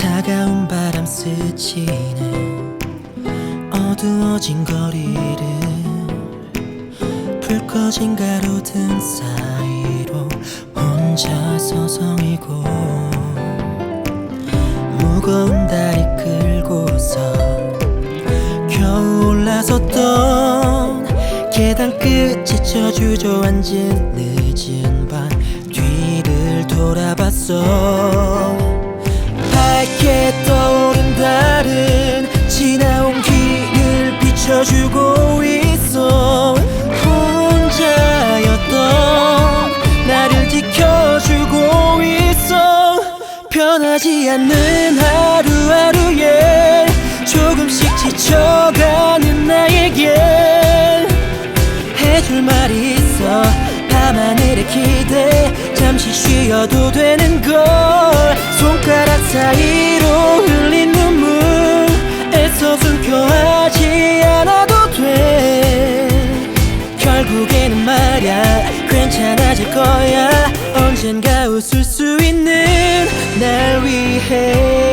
차가운 바람 스치는 어두워진 거리를 불 꺼진 가로등 사이로 혼자 서성이고 무거운 다리 끌고서 겨우 올라섰던 계단 끝에 저 주저앉은 늦은 밤 뒤를 돌아봤어 밝게 떠오른 달은 지나온 길을 비춰주고 있어. 혼자였던 나를 지켜주고 있어. 변하지 않는 하루하루에 조금씩 지쳐가는 나에게 해줄 말이 있어. 밤하늘의 기대 잠시 쉬어도 되는 걸 손가락 사이로 흘린 눈물 애써 숨겨하지 않아도 돼. 결국에는 말야 괜찮아질 거야. 언젠가 웃을 수 있는 날 위해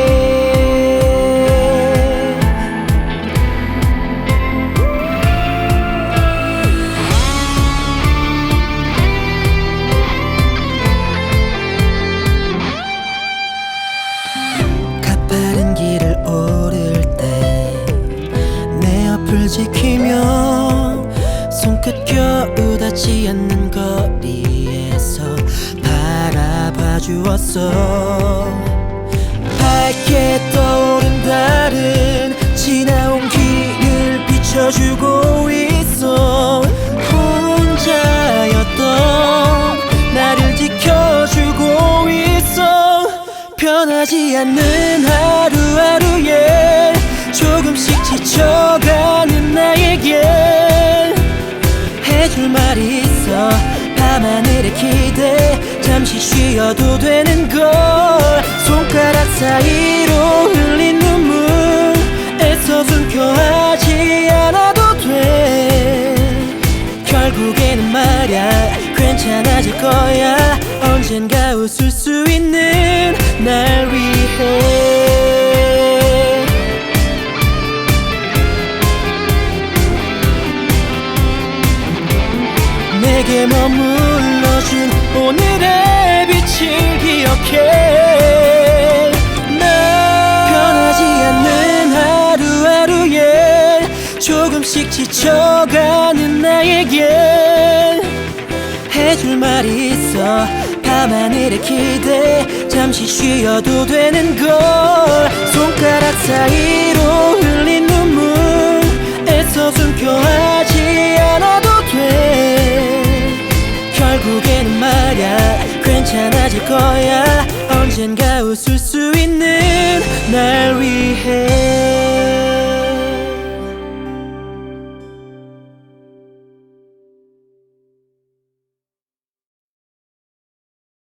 지키며 손끝 겨우 닿지 않는 거리에서 바라봐 주었어. 밝게 떠오른 달은 지나온 길을 비춰주고 있어. 혼자였던 나를 지켜주고 있어. 변하지 않는 하루하루에 조금씩 지쳐가 밤하늘의 기대. 잠시 쉬어도 되는 걸. 손가락 사이로 흘린 눈물 애써 숨겨하지 않아도 돼. 결국에는 말야 괜찮아질 거야. 언젠가 웃을 수 있는 날 위해. 내게 머물 러준 오늘의 빛을 기억해. 나 변하지 않는 하루하루에 조금씩 지쳐가는 나에게 해줄 말이 있어. 밤하늘의 기대 잠시 쉬어도 되는 걸. 손가락 사이로 흘린 거야. 언젠가 웃을 수 있는 날 위해.